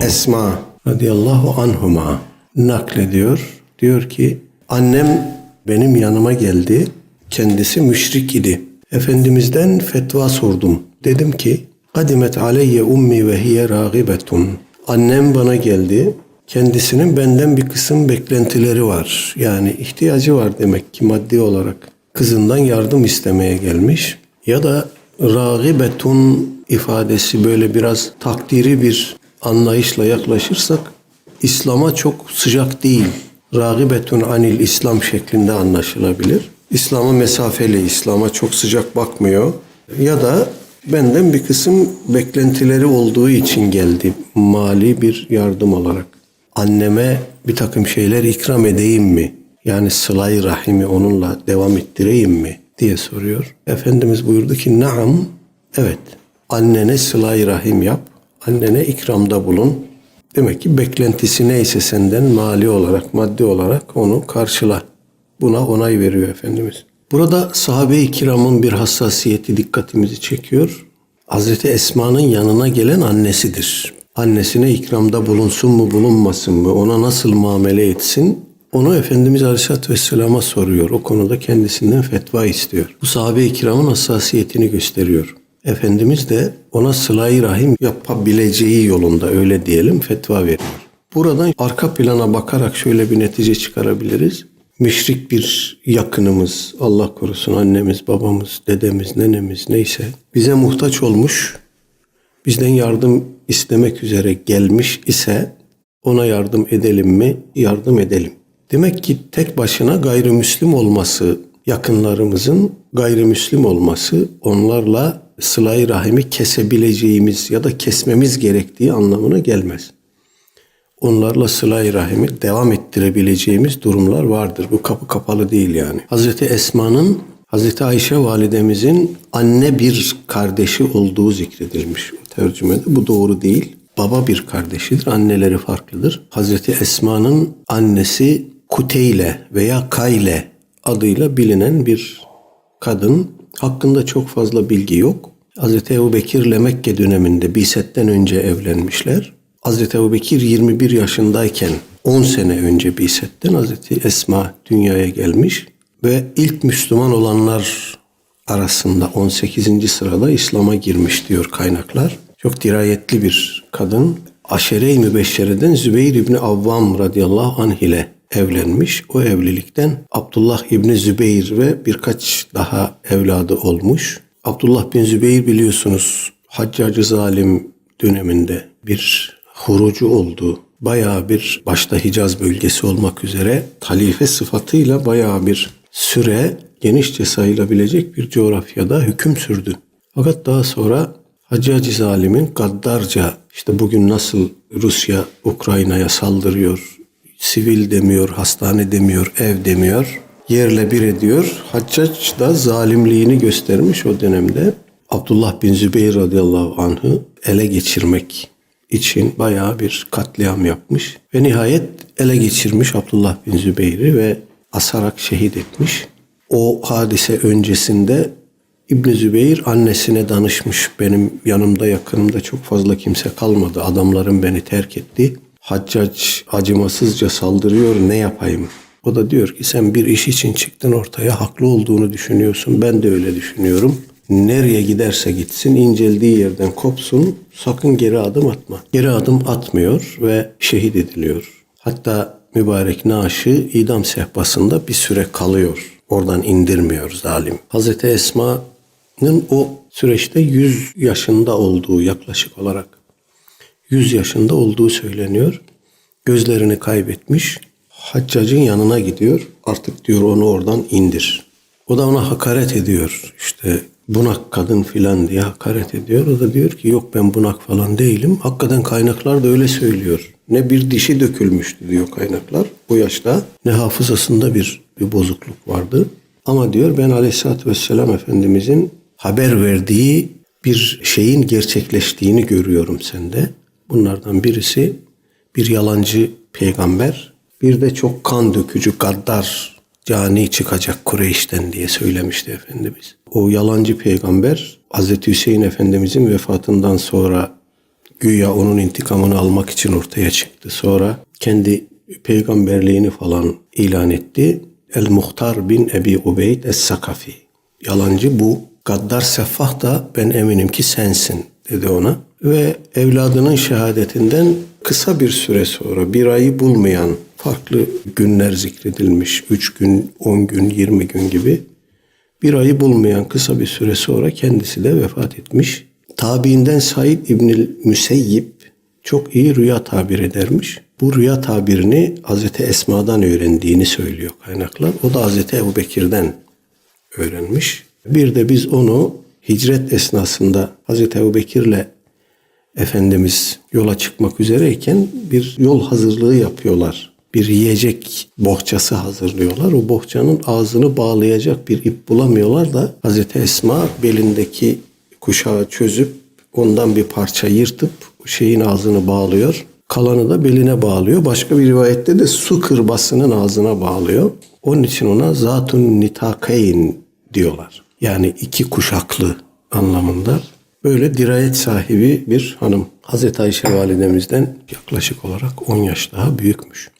Esma radıyallahu anhuma naklediyor. Diyor ki annem benim yanıma geldi. Kendisi müşrik idi. Efendimizden fetva sordum. Dedim ki Kadimet aleyye ummi ve hiye ragibetun. Annem bana geldi. Kendisinin benden bir kısım beklentileri var. Yani ihtiyacı var demek ki maddi olarak. Kızından yardım istemeye gelmiş. Ya da ragibetun ifadesi böyle biraz takdiri bir anlayışla yaklaşırsak İslam'a çok sıcak değil. Ragibetun anil İslam şeklinde anlaşılabilir. İslam'a mesafeli, İslam'a çok sıcak bakmıyor. Ya da benden bir kısım beklentileri olduğu için geldi mali bir yardım olarak. Anneme bir takım şeyler ikram edeyim mi? Yani sıla rahimi onunla devam ettireyim mi? diye soruyor. Efendimiz buyurdu ki naam evet annene sıla rahim yap. Annene ikramda bulun. Demek ki beklentisi neyse senden mali olarak, maddi olarak onu karşıla. Buna onay veriyor Efendimiz. Burada sahabe-i kiramın bir hassasiyeti dikkatimizi çekiyor. Hazreti Esma'nın yanına gelen annesidir. Annesine ikramda bulunsun mu bulunmasın mı, ona nasıl muamele etsin onu Efendimiz Aleyhisselatü Vesselam'a soruyor. O konuda kendisinden fetva istiyor. Bu sahabe-i kiramın hassasiyetini gösteriyor. Efendimiz de ona sıla rahim yapabileceği yolunda öyle diyelim fetva veriyor. Buradan arka plana bakarak şöyle bir netice çıkarabiliriz. Müşrik bir yakınımız, Allah korusun annemiz, babamız, dedemiz, nenemiz neyse bize muhtaç olmuş, bizden yardım istemek üzere gelmiş ise ona yardım edelim mi? Yardım edelim. Demek ki tek başına gayrimüslim olması, yakınlarımızın gayrimüslim olması onlarla sıla rahimi kesebileceğimiz ya da kesmemiz gerektiği anlamına gelmez. Onlarla sıla rahimi devam ettirebileceğimiz durumlar vardır. Bu kapı kapalı değil yani. Hazreti Esma'nın Hazreti Ayşe validemizin anne bir kardeşi olduğu zikredilmiş tercümede. Bu doğru değil. Baba bir kardeşidir. Anneleri farklıdır. Hazreti Esma'nın annesi Kuteyle veya Kayle adıyla bilinen bir kadın. Hakkında çok fazla bilgi yok. Hazreti Ebu Bekir Mekke döneminde Biset'ten önce evlenmişler. Hazreti Ebu Bekir 21 yaşındayken 10 sene önce Biset'ten Hazreti Esma dünyaya gelmiş ve ilk Müslüman olanlar arasında 18. sırada İslam'a girmiş diyor kaynaklar. Çok dirayetli bir kadın. Aşere-i Mübeşşere'den Zübeyir İbni Avvam radıyallahu anh ile evlenmiş. O evlilikten Abdullah İbni Zübeyir ve birkaç daha evladı olmuş. Abdullah bin Zübeyir biliyorsunuz Haccacı Zalim döneminde bir hurucu oldu. Bayağı bir başta Hicaz bölgesi olmak üzere halife sıfatıyla bayağı bir süre genişçe sayılabilecek bir coğrafyada hüküm sürdü. Fakat daha sonra Haccacı Zalim'in gaddarca işte bugün nasıl Rusya Ukrayna'ya saldırıyor, sivil demiyor, hastane demiyor, ev demiyor, yerle bir ediyor. Haccac da zalimliğini göstermiş o dönemde. Abdullah bin Zübeyir radıyallahu anh'ı ele geçirmek için bayağı bir katliam yapmış. Ve nihayet ele geçirmiş Abdullah bin Zübeyir'i ve asarak şehit etmiş. O hadise öncesinde İbn Zübeyir annesine danışmış. Benim yanımda yakınımda çok fazla kimse kalmadı. Adamlarım beni terk etti. Haccac acımasızca saldırıyor ne yapayım? O da diyor ki sen bir iş için çıktın ortaya haklı olduğunu düşünüyorsun. Ben de öyle düşünüyorum. Nereye giderse gitsin inceldiği yerden kopsun sakın geri adım atma. Geri adım atmıyor ve şehit ediliyor. Hatta mübarek naaşı idam sehpasında bir süre kalıyor. Oradan indirmiyor zalim. Hazreti Esma'nın o süreçte 100 yaşında olduğu yaklaşık olarak 100 yaşında olduğu söyleniyor. Gözlerini kaybetmiş. Haccacın yanına gidiyor. Artık diyor onu oradan indir. O da ona hakaret ediyor. İşte bunak kadın filan diye hakaret ediyor. O da diyor ki yok ben bunak falan değilim. Hakikaten kaynaklar da öyle söylüyor. Ne bir dişi dökülmüştü diyor kaynaklar bu yaşta. Ne hafızasında bir, bir bozukluk vardı. Ama diyor ben aleyhissalatü vesselam Efendimizin haber verdiği bir şeyin gerçekleştiğini görüyorum sende. Bunlardan birisi bir yalancı peygamber, bir de çok kan dökücü gaddar cani çıkacak Kureyş'ten diye söylemişti Efendimiz. O yalancı peygamber Hazreti Hüseyin Efendimizin vefatından sonra güya onun intikamını almak için ortaya çıktı. Sonra kendi peygamberliğini falan ilan etti. El Muhtar bin Ebi Ubeyd Es-Sakafi. Yalancı bu. Gaddar Seffah da ben eminim ki sensin dedi ona. Ve evladının şehadetinden kısa bir süre sonra bir ayı bulmayan farklı günler zikredilmiş. Üç gün, on gün, yirmi gün gibi bir ayı bulmayan kısa bir süre sonra kendisi de vefat etmiş. Tabiinden Said İbnül Müseyyib çok iyi rüya tabir edermiş. Bu rüya tabirini Hazreti Esma'dan öğrendiğini söylüyor kaynaklar. O da Hazreti Ebu Bekir'den öğrenmiş. Bir de biz onu hicret esnasında Hazreti Ebu Bekir'le Efendimiz yola çıkmak üzereyken bir yol hazırlığı yapıyorlar. Bir yiyecek bohçası hazırlıyorlar. O bohçanın ağzını bağlayacak bir ip bulamıyorlar da Hazreti Esma belindeki kuşağı çözüp ondan bir parça yırtıp şeyin ağzını bağlıyor. Kalanı da beline bağlıyor. Başka bir rivayette de su kırbasının ağzına bağlıyor. Onun için ona zatun nitakayn diyorlar. Yani iki kuşaklı anlamında. Böyle dirayet sahibi bir hanım. Hazreti Ayşe validemizden yaklaşık olarak 10 yaş daha büyükmüş.